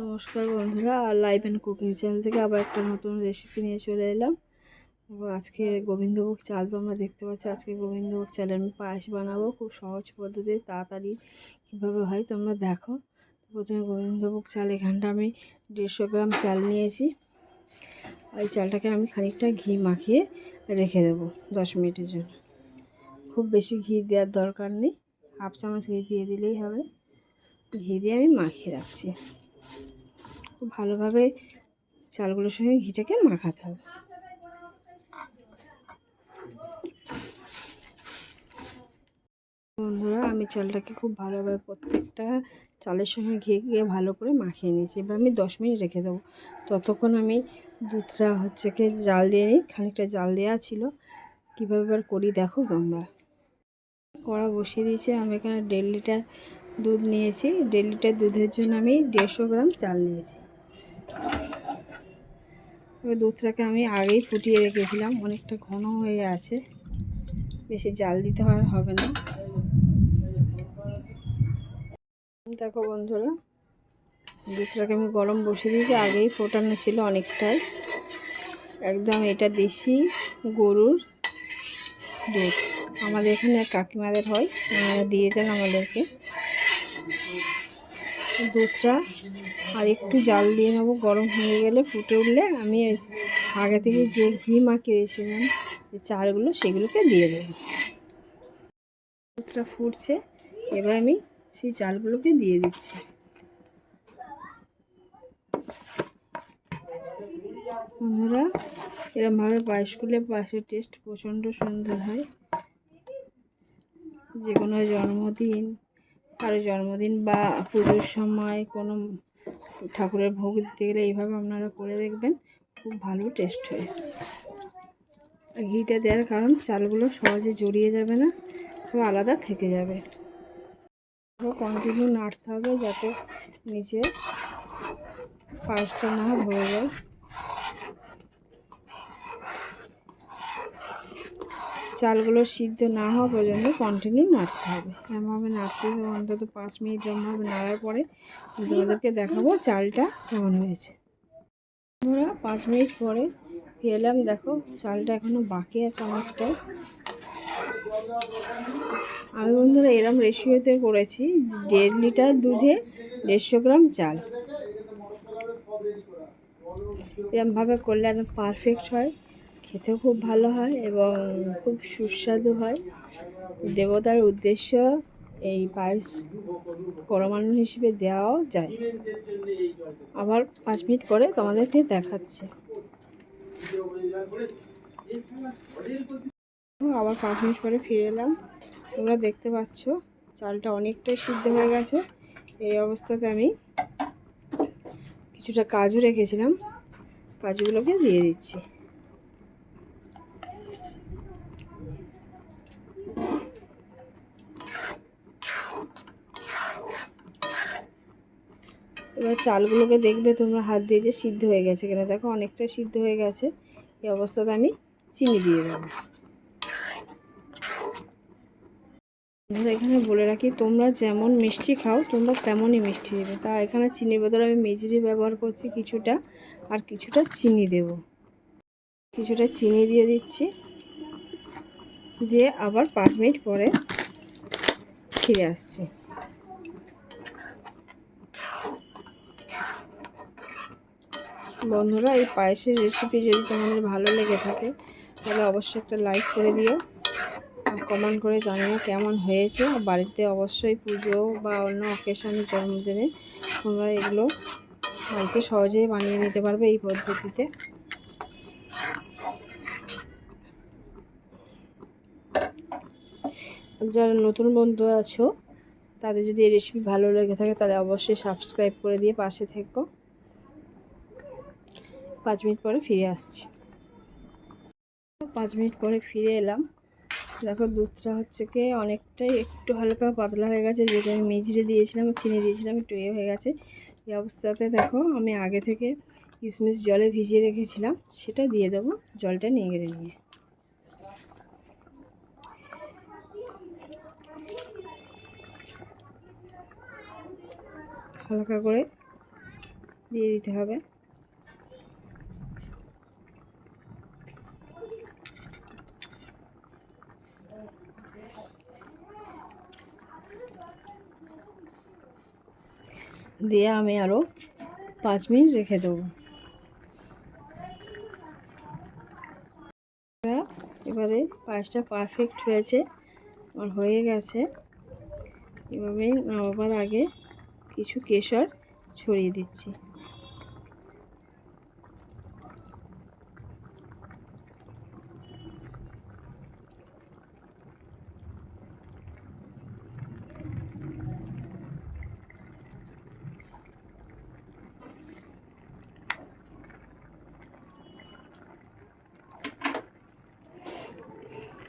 নমস্কার বন্ধুরা, আর লাইভ অ্যান্ড কুকিং চ্যানেল থেকে আবার একটা নতুন রেসিপি নিয়ে চলে এলাম। আজকে গোবিন্দভোগ চাল তোমরা দেখতে পাচ্ছ, আজকে গোবিন্দভোগ চালের আমি পায়েস বানাবো খুব সহজ পদ্ধতি তাড়াতাড়ি কীভাবে হয় তোমরা দেখো। প্রথমে গোবিন্দভোগ চাল, এখানটা আমি দেড়শো গ্রাম চাল নিয়েছি। এই চালটাকে আমি খানিকটা ঘি মাখিয়ে রেখে দেবো দশ মিনিটের জন্য। খুব বেশি ঘি দেওয়ার দরকার নেই, হাফ চামচ ঘি দিয়ে দিলেই হবে। ঘি দিয়ে আমি মাখিয়ে রাখছি। খুব ভালোভাবে চালগুলোর সঙ্গে ঘিটাকে মাখাতে হবে। বন্ধুরা, আমি চালটাকে খুব ভালোভাবে প্রত্যেকটা চালের সঙ্গে ঘি গিয়ে ভালো করে মাখিয়ে নিয়েছি। এবার আমি দশ মিনিট রেখে দেবো। ততক্ষণ আমি দুধটা হচ্ছে কি জাল দিয়ে নিই, খানিকটা জাল দেওয়া ছিল। কীভাবে এবার করি দেখো তোমরা। কড়া বসিয়ে দিয়েছি, আমি এখানে দেড় লিটার দুধ নিয়েছি। দেড় লিটার দুধের জন্য আমি দেড়শো গ্রাম চাল নিয়েছি। ওই দুধটাকে আমি আগেই ফুটিয়ে রেখেছিলাম, অনেকটা ঘন হয়ে আছে। বেশি জাল দিতে আর হবে না। দেখো বন্ধুরা, দুধটাকে আমি গরম বসিয়ে দিয়েছি, আগেই ফোটানো ছিল অনেকটাই। একদম এটা দেশি গরুর দুধ। আমাদের এখানে কাকিমাদের হয় দিয়ে যান আমাদেরকে। দুধটা আর একটু জাল দিয়ে নেব, গরম হয়ে গেলে ফুটে উঠলে আমি আগে থেকে যে ঘি মাখিয়ে রেখেছিলাম যে চালগুলো সেগুলোকে দিয়ে দেবো। ফুটছে, এবার আমি সেই চালগুলোকে দিয়ে দিচ্ছি। বন্ধুরা, এরমভাবে পায়েস করলে পায়েসের টেস্ট প্রচণ্ড সুন্দর হয়। যে কোনো জন্মদিন, কারও জন্মদিন বা পুজোর সময় কোনো ঠাকুরের ভোগ দিতে গেলে এইভাবে আপনারা করে দেখবেন, খুব ভালো টেস্ট হয়। ঘিটা দেওয়ার কারণ চালগুলো সহজে জড়িয়ে যাবে না সব আলাদা থেকে যাবে। কন্টিনিউ নাড়তে হবে যাতে নিচে পায়েসটা না ভরে যায়। চালগুলো সিদ্ধ না হওয়া পর্যন্ত কন্টিনিউ নাড়তে হবে। এমনভাবে নাড়তে হবে, অন্তত পাঁচ মিনিট এরমভাবে নাড়ার পরে তোমাদেরকে দেখাবো চালটা কেমন হয়েছে। বন্ধুরা, পাঁচ মিনিট পরে ফেলাম দেখো চালটা এখনও বাকি আছে অনেকটাই আমি বন্ধুরা এরম রেশিওতে করেছি, দেড় লিটার দুধে দেড়শো গ্রাম চাল। এরমভাবে করলে একদম পারফেক্ট হয়। খেতেও খুব ভালো হয় এবং খুব সুস্বাদু হয়। দেবতার উদ্দেশ্য এই পায়েস পরমাণু হিসেবে দেওয়াও যায়। আবার পাঁচ মিনিট পরে তোমাদেরকে দেখাচ্ছে। আবার পাঁচ মিনিট পরে ফিরে এলাম। তোমরা দেখতে পাচ্ছ, চালটা অনেকটাই সিদ্ধ হয়ে গেছে। এই অবস্থাতে আমি কিছুটা কাজু রেখেছিলাম। কাজুগুলোকে দিয়ে দিচ্ছি। এবার চালগুলোকে দেখবে তোমরা হাত দিয়ে যে সিদ্ধ হয়ে গেছে কেন। দেখো অনেকটা সিদ্ধ হয়ে গেছে। এই অবস্থাতে আমি চিনি দিয়ে দেবো। এখানে বলে রাখি, তোমরা যেমন মিষ্টি খাও, তোমরা তেমনই মিষ্টি দেবে। তা এখানে চিনির বদলে আমি মেজরি ব্যবহার করছি কিছুটা, আর কিছুটা চিনি দেব। কিছুটা চিনি দিয়ে দিচ্ছি। দিয়ে আবার পাঁচ মিনিট পরে ফিরে আসছি। বন্ধুরা, এই পায়েসের রেসিপি যদি তোমাদের ভালো লেগে থাকে, তাহলে অবশ্যই একটা লাইক করে দিও। আর কমেন্ট করে জানিও কেমন হয়েছে। বাড়িতে অবশ্যই পুজো বা অন্য অকেশনের জন্মদিনে তোমরা এগুলো বাড়িতে সহজেই বানিয়ে নিতে পারবে এই পদ্ধতিতে। যারা নতুন বন্ধু আছো, তাদের যদি এই রেসিপি ভালো লেগে থাকে, তাহলে অবশ্যই সাবস্ক্রাইব করে দিয়ে পাশে থেকো। পাঁচ মিনিট পরে ফিরে আসছি। পাঁচ মিনিট পরে ফিরে এলাম। দেখো দুধটা হচ্ছে কি অনেকটাই একটু হালকা পাতলা হয়ে গেছে যেটা আমি মেঝিরে দিয়েছিলাম, চিনি দিয়েছিলাম, একটু এ হয়ে গেছে। এই অবস্থাতে দেখো আমি আগে থেকে কিশমিশ জলে ভিজিয়ে রেখেছিলাম, সেটা দিয়ে দেবো জলটা নিয়ে নিয়ে। হালকা করে দিয়ে দিতে হবে। দিয়ে আমি আরও পাঁচ মিনিট রেখে দেবো। এবারে পায়েসটা পারফেক্ট হয়েছে, আমার হয়ে গেছে। এভাবে নামাবার আগে কিছু কেশর ছড়িয়ে দিচ্ছি।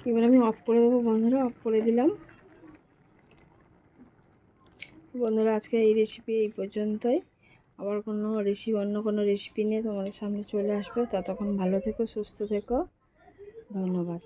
এবার আমি অফ করে দেবো, বন্ধুরা অফ করে দিলাম। বন্ধুরা, আজকে এই রেসিপি এই পর্যন্তই। আবার কোনো রেসিপি অন্য কোনো রেসিপি নিয়ে তোমাদের সামনে চলে আসবে। ততক্ষণ ভালো থেকো, সুস্থ থেকো। ধন্যবাদ।